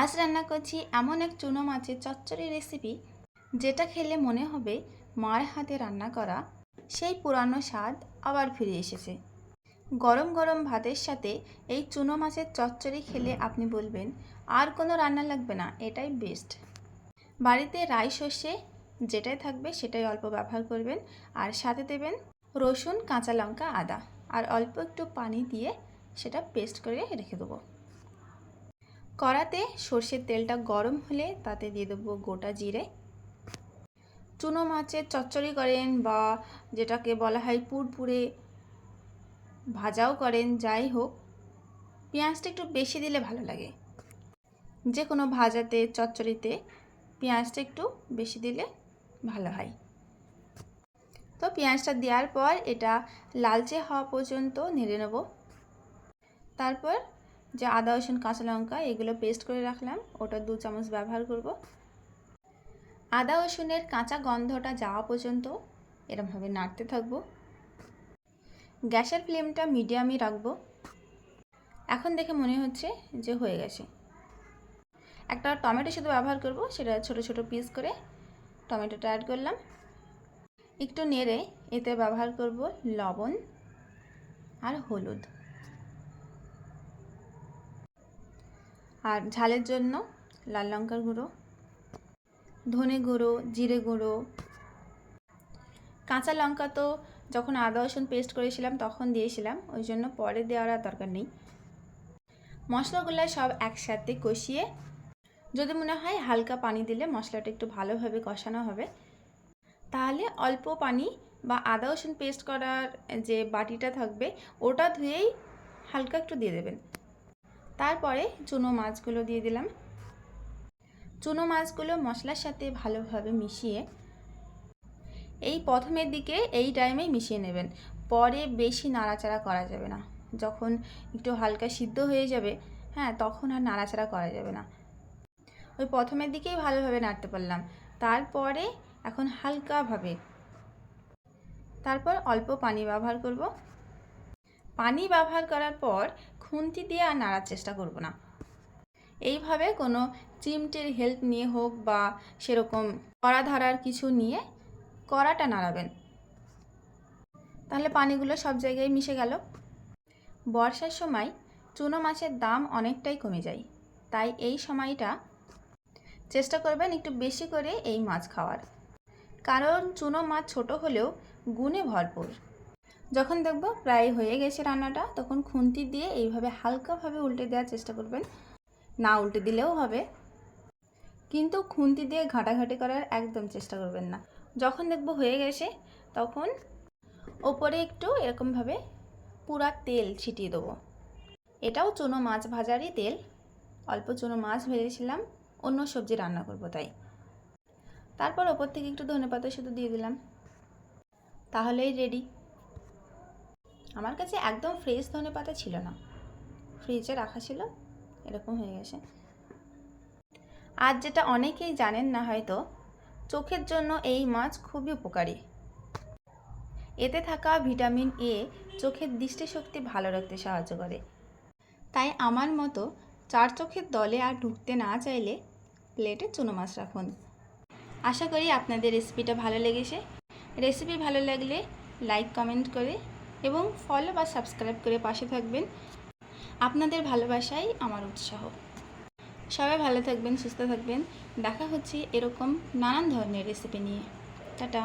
আজ রান্না করছি এমন এক চুনো মাছের চচ্চড়ি রেসিপি যেটা খেলে মনে হবে মার হাতে রান্না করা সেই পুরানো স্বাদ আবার ফিরে এসেছে। গরম গরম ভাতের সাথে এই চুনো মাছের চচ্চড়ি খেলে আপনি বলবেন, আর কোনো রান্না লাগবে না, এটাই বেস্ট বাড়িতে রাই সর্ষে যেটাই থাকবে সেটাই অল্প ব্যবহার করবেন আর সাথে দেবেন রসুন, কাঁচা লঙ্কা, আদা। আর অল্প একটু পানি দিয়ে সেটা পেস্ট করে রেখে দেবো। কড়াতে সর্ষের তেলটা গরম হলে তাতে দিয়ে দেবো গোটা জিরে। চুনো মাছের চচ্চড়ি করেন বা যেটাকে বলা হয় পুরপুরে ভাজাও করেন, যাই হোক, পেঁয়াজটা একটু বেশি দিলে ভালো লাগে। যে কোনো ভাজাতে, চচ্চড়িতে পেঁয়াজটা একটু বেশি দিলে ভালো হয়। তো পেঁয়াজটা দেওয়ার পর এটা লালচে হওয়া পর্যন্ত নেড়ে নেব। তারপর যে আদা, রসুন, কাঁচা লঙ্কা এগুলো পেস্ট করে রাখলাম। ওটা দু চামচ ব্যবহার করব। আদা, রসুনের কাঁচা গন্ধটা যাওয়া পর্যন্ত এরমভাবে নাড়তে থাকব। গ্যাসের ফ্লেমটা মিডিয়ামই রাখব। এখন দেখে মনে হচ্ছে যে হয়ে গেছে। একটা টমেটো শুধু ব্যবহার করব, সেটা ছোট ছোট পিস করে টমেটোটা অ্যাড করলাম। একটু নেড়ে এতে ব্যবহার করব লবণ আর হলুদ। আর ঝালের জন্য লাল লঙ্কার গুঁড়ো, ধনে গুঁড়ো, জিরে গুঁড়ো। কাঁচা লঙ্কা তো যখন আদা, রসুন পেস্ট করেছিলাম তখন দিয়েছিলাম, ওই জন্য পরে দেওয়ার আর দরকার নেই। মশলাগুলো সব একসাথে কষিয়ে, যদি মনে হয় হালকা পানি দিলে মশলাটা একটু ভালোভাবে কষানো হবে। তাহলে অল্প পানি বা আদা, রসুন পেস্ট করার যে বাটিটা থাকবে, ওটা ধুয়েই হালকা একটু দিয়ে দেবেন। তারপরে চুনো মাছগুলো দিয়ে দিলাম। চুনো মাছগুলো মশলার সাথে ভালোভাবে মিশিয়ে এই প্রথমের দিকে এই টাইমেই মিশিয়ে নেবেন। পরে বেশি নাড়াচাড়া করা যাবে না। যখন একটু হালকা সিদ্ধ হয়ে যাবে হ্যাঁ তখন আর নাড়াচাড়া করা যাবে না। ওই প্রথমের দিকেই ভালোভাবে নাড়তে পারলাম। তারপরে এখন হালকাভাবে তারপর অল্প পানি ব্যবহার করব। পানি ব্যবহার করার পর খুন্তি দিয়ে আর নাড়ার চেষ্টা করব না। এইভাবে কোনো চিমটির হেল্প নিয়ে হোক বা সেরকম কড়া ধরার কিছু নিয়ে কড়াটা নাড়াবেন। তাহলে পানিগুলো সব জায়গায় মিশে গেল। বর্ষার সময় চুনো মাছের দাম অনেকটাই কমে যায়। তাই এই সময়টা চেষ্টা করবেন একটু বেশি করে এই মাছ খাওয়ার। কারণ চুনো মাছ ছোট হলেও গুণে ভরপুর। যখন দেখব প্রায় হয়ে গেছে রান্নাটা, তখন খুন্তি দিয়ে এইভাবে হালকাভাবে উল্টে দেওয়ার চেষ্টা করবেন। না উল্টে দিলেও হবে। কিন্তু খুন্তি দিয়ে ঘাটাঘাটি করার একদম চেষ্টা করবেন না। যখন দেখব হয়ে গেছে, তখন ওপরে একটু এরকমভাবে পুরা তেল ছিটিয়ে দেবো। এটাও চুনো মাছ ভাজারই তেল। অল্প চুনো মাছ ভেজেছিলাম, অন্য সবজি রান্না করব তাই। তারপর ওপর থেকে একটু ধনে পাতা শুধু দিয়ে দিলাম। তাহলেই রেডি আমার কাছে একদম ফ্রেশ ধনে পাতা ছিল না। ফ্রিজে রাখা ছিল, এরকম হয়ে গেছে। আর যেটা অনেকেই জানেন না হয়তো, চোখের জন্য এই মাছ খুবই উপকারী। এতে থাকা ভিটামিন এ চোখের দৃষ্টিশক্তি ভালো রাখতে সাহায্য করে। তাই আমার মতো চার চোখের দলে আর ঢুকতে না চাইলে প্লেটে চুনো মাছ রাখুন। আশা করি আপনাদের রেসিপিটা ভালো লেগেছে। রেসিপি ভালো লাগলে লাইক কমেন্ট করে এবং ফলো বা সাবস্ক্রাইব করে পাশে থাকবেন। আপনাদের ভালোবাসাই আমার উৎসাহ। সবাই ভালো থাকবেন, সুস্থ থাকবেন। দেখা হচ্ছে এরকম নানান ধরনের রেসিপি নিয়ে। টাটা।